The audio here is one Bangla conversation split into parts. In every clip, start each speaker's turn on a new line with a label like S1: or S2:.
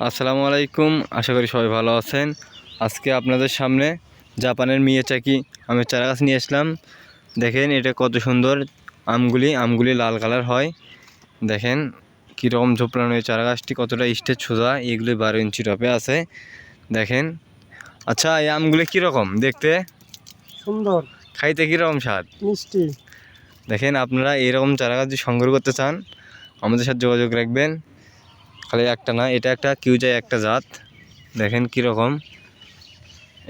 S1: আসসালামু আলাইকুম আশা করি সবাই ভালো আছেন। আজকে আপনাদের সামনে জাপানের মিয়াচাকি আমের চারা গাছ নিয়ে আসলাম। দেখেন এটা কত সুন্দর আমগুলি আমগুলি লাল কালার হয়। দেখেন কীরকম ঝোপড়ানো এই চারা গাছটি কতটা স্টেজ সোজা এগুলি বারো ইঞ্চি টপে আছে। দেখেন আচ্ছা এই আমগুলি কীরকম দেখতে?
S2: সুন্দর।
S1: খাইতে কীরকম স্বাদ?
S2: মিষ্টি।
S1: দেখেন আপনারা এরকম চারা গাছ সংগ্রহ করতে চান আমাদের সাথে যোগাযোগ রাখবেন। খালি একটা না এটা একটা কিউজাই একটা জাত। দেখেন কীরকম।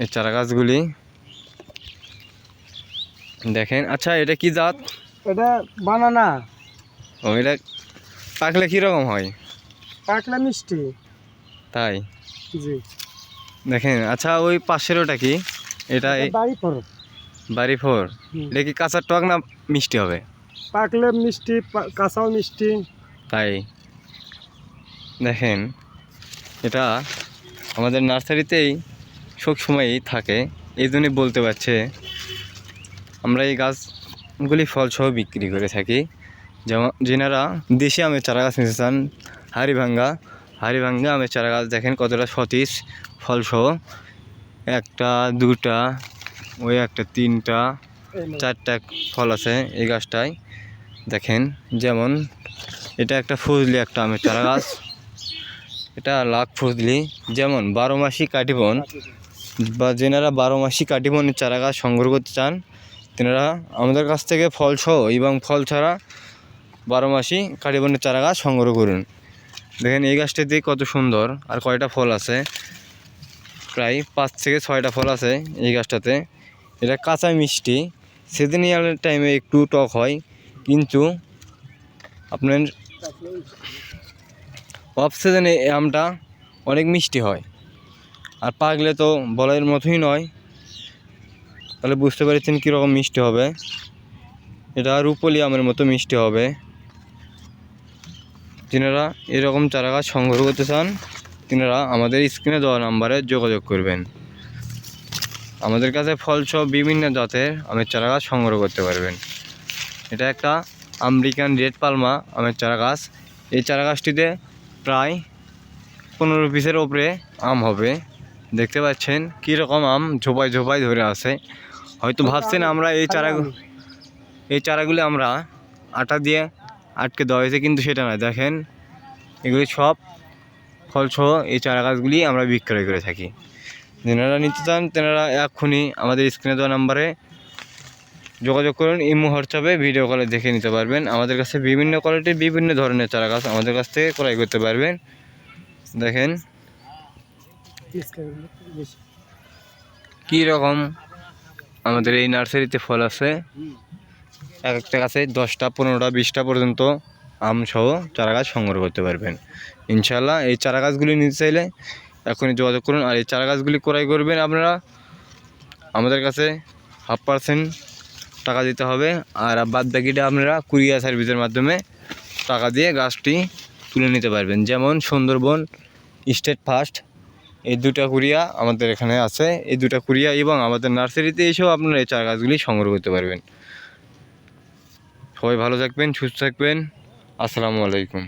S1: এই চারা গাছগুলি। দেখেন আচ্ছা এটা কি জাত?
S2: এটা বানানা।
S1: ও এটা পাকলে কীরকম হয়?
S2: পাকলা মিষ্টি।
S1: তাই?
S2: জি।
S1: দেখেন আচ্ছা ওই পাশের ওটা কি? এটা এই
S2: বাড়ি পর
S1: বাড়ি ফোর। এটা কি কাঁচার টক না মিষ্টি হবে?
S2: পাকলে মিষ্টি কাঁচাও মিষ্টি।
S1: তাই। দেখেন, এটা আমাদের নার্সারিতেই সব সময়ই থাকে। এই জন্যই বলতে পারছে, আমরা এই গাছগুলি ফলসহ বিক্রি করে থাকি। যেমন, যেনারা দেশি আমের চারা গাছ নিতে চান, হাড়িভাঙ্গা হাড়িভাঙ্গা আমের চারা গাছ দেখেন কতটা সতীশ ফলসহ। একটা, দুটা, ওই একটা, তিনটা, চারটা ফল আছে এই গাছটায়। দেখেন, যেমন, এটা একটা ফজলি একটা আমের চারা গাছ এটা লাখ ফজলি যেমন বারো মাসি কাটিবন বা যেনারা বারো মাসি কাটিবনের চারা গাছ সংগ্রহ করতে চান, তেনারা আমাদের কাছ থেকে ফল সহ এবং ফল ছাড়া বারো মাসি কাটিবনের চারা গাছ সংগ্রহ করুন। দেখেন এই গাছটিতে কত সুন্দর, আর কয়টা ফল আছে? প্রায় পাঁচ থেকে ছয়টা ফল আছে এই গাছটাতে। এটা কাঁচা মিষ্টি। সিজনিয়ালের টাইমে একটু টক হয়, কিন্তু আপনার অফ সিজনে এই আমটা অনেক মিষ্টি হয়। আর পাকলে তো বলাইয়ের মতোই নয়। তাহলে বুঝতে পেরেছেন কীরকম মিষ্টি হবে। এটা রূপলি আমের মতো মিষ্টি হবে। তিনারা এরকম চারা গাছ সংগ্রহ করতে চান, তিনারা আমাদের স্ক্রিনে দেওয়া নাম্বারে যোগাযোগ করবেন। আমাদের কাছে ফলসহ বিভিন্ন জাতের আমের চারা গাছ সংগ্রহ করতে পারবেন। এটা একটা আমেরিকান রেড পালমা আমের চারা গাছ এই চারা গাছটিতে প্রায় পনেরো পিসের ওপরে আম হবে। দেখতে পাচ্ছেন কীরকম আম ঝোপায় ঝোপায় ধরে আছে। হয়তো ভাবছেন আমরা এই চারা এই চারাগুলি আমরা আটা দিয়ে আটকে দেওয়া হয়েছে কিন্তু সেটা নয়। দেখেন এগুলি সব ফলসহ এই চারা গাছগুলি আমরা বিক্রয় করে থাকি। যেনারা নিতে চান তেনারা এক্ষুনি আমাদের স্ক্রিনে দেওয়া নাম্বারে যোগাযোগ করুন ইমো হোয়াটসঅ্যাপে ভিডিও কলে দেখে নিতে পারবেন। আমাদের কাছে বিভিন্ন কোয়ালিটির বিভিন্ন ধরনের চারা গাছ আমাদের কাছ থেকে ক্রয় করতে পারবেন। দেখেন। কী রকম? আমাদের এই নার্সারিতে ফল আছে। এক একটা গাছে দশটা, পনেরোটা, বিশটা পর্যন্ত আম সহ চারা গাছ সংগ্রহ করতে পারবেন। ইনশাল্লাহ এই চারা গাছগুলি নিতে চাইলে এখনই যোগাযোগ করুন। আর এই চারা গাছগুলি ক্রয় করবেন আপনারা। আমাদের কাছে হাফ পার্সেন্ট টাকা দিতে হবে। আর বাদ বাকিটা আপনারা কুরিয়ার সার্ভিসের মাধ্যমে টাকা দিয়ে গাছটি তুলে নিতে পারবেন। যেমন সুন্দরবন, স্টেট ফার্স্ট, এই দুটা কুরিয়া আমাদের এখানে আছে। এই দুটা কুরিয়া এবং আমাদের নার্সারিতে এসেও আপনারা এই চারা গাছগুলি সংগ্রহ করতে পারবেন। সবাই ভালো থাকবেন, সুস্থ থাকবেন। আসসালামু আলাইকুম।